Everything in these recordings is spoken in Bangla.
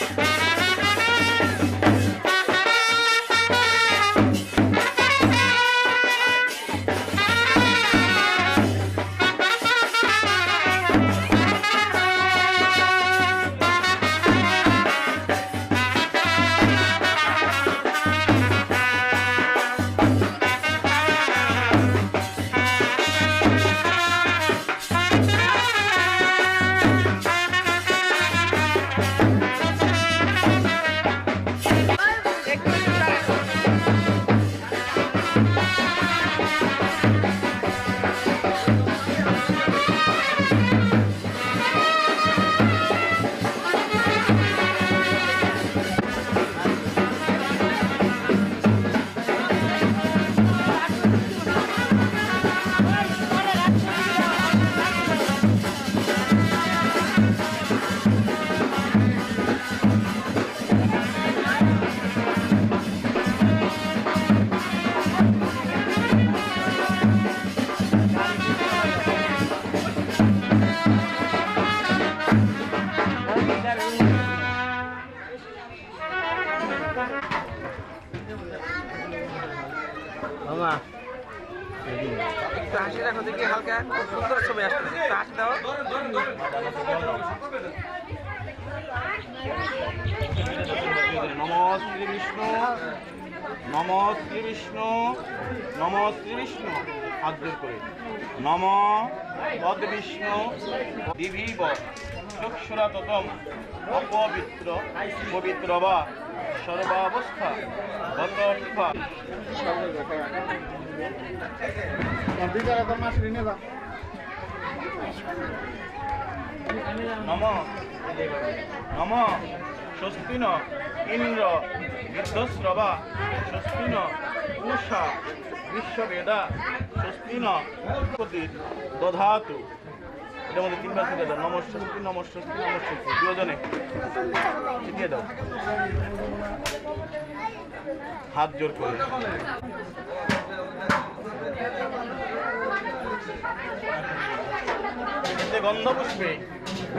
Bye. হাসি রাখো, দেখি হালকা সুন্দর ছবি আসতেছে হাসি দাও। নম শ্রী বিষ্ণু নম শ্রী নম শ্রী হাত করে। নম পদ বিষ্ণু দিভিব চক্ষুরা ততম অপবিত্র, পবিত্র বা সর্বাবস্থা, গত নম। নম। স্বস্তি ন ইন্দ্র। বিদ্ধস্রবা। স্বস্তি ন উষা। বিশ্ববেদা। স্বস্তি ন পতি দধাতু। এটার মধ্যে তিনবার ছিটিয়ে দাও। নম স্বস্তি নম স্বস্তি নম স্বস্তি দুজনে। ছিটিয়ে দাও। হাত জোর করে। এতে গন্ধপুষ্পে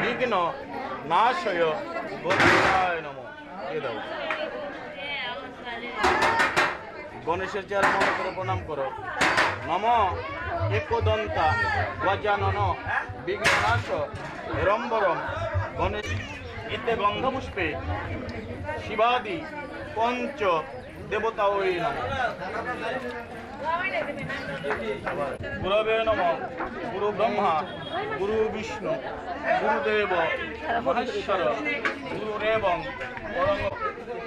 বিঘ্ন নম। দিয়ে দাও। গণেশের চেয়ার মনে করে প্রণাম করো। নম একদন্তা, গজানন। হেরম্বরম গণেশ এতে গন্ধপুষ্পে শিবাদি পঞ্চ দেবতা ওই গুরবে নম। গুরু ব্রহ্মা, গুরু বিষ্ণু, গুরুদেব, মহেশ্বর, গুরুরেবং পরম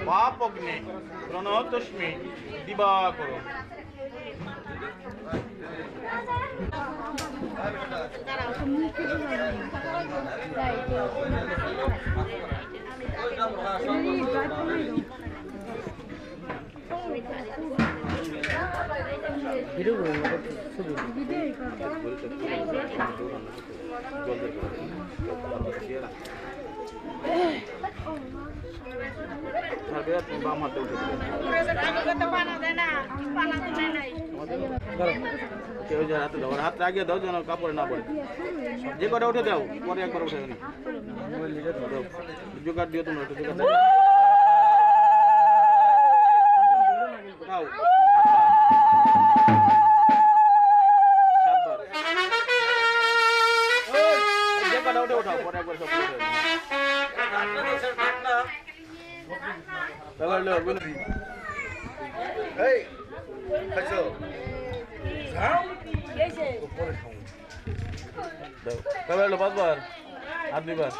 পাপগ্নে প্রণতস্মি দিবাকর ভিডিও করুন ছবি বাম হাতে উঠে দিবে কেউ যে হাতে দাও হাত লাগিয়ে দাও যেন কাপড়ে না পড়ে যে কটা উঠে দাও পরে একবার উঠে নি জোগাড় দিও তোমরা দাও। দাও উঠে উঠাও পরে একবার সব উঠে দাও। তাহলে লো, গুলো। দাও। তাহলে লো, পাঁচবার আর দুইবার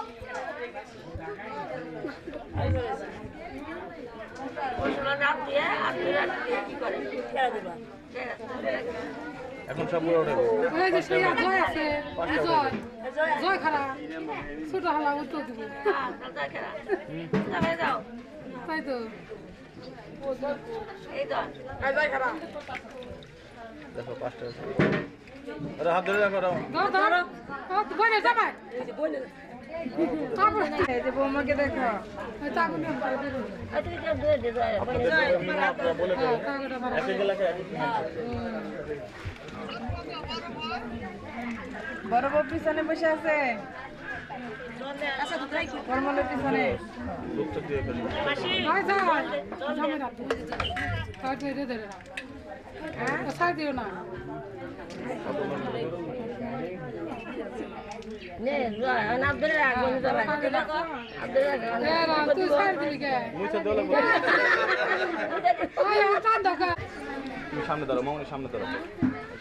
এখন সব পুরো উঠে ওই যে সেই জয় আছে এই জয় জয় খারা ছোট হালা উত্তর দিব তাই তো দেখো পাঁচটা আছে। আরে হাত ধরে রাখো যাবে এই বৌমাকে দেখো আপনারা বলে দেবেন এক এক এলাকায় বড় বউ পিছনে বসে আছে। লোকটা দিয়ে ফেলি নয় যায় জমে রাখতে তাই তো এটা দেবে না সাই দিও না এ রাম তুই সাই দিবি কে? মুইছে দেওয়া লাগবে ওই আমার কান দোকা তুমি সামনে দাঁড়াও মামনি সামনে দাঁড়াও।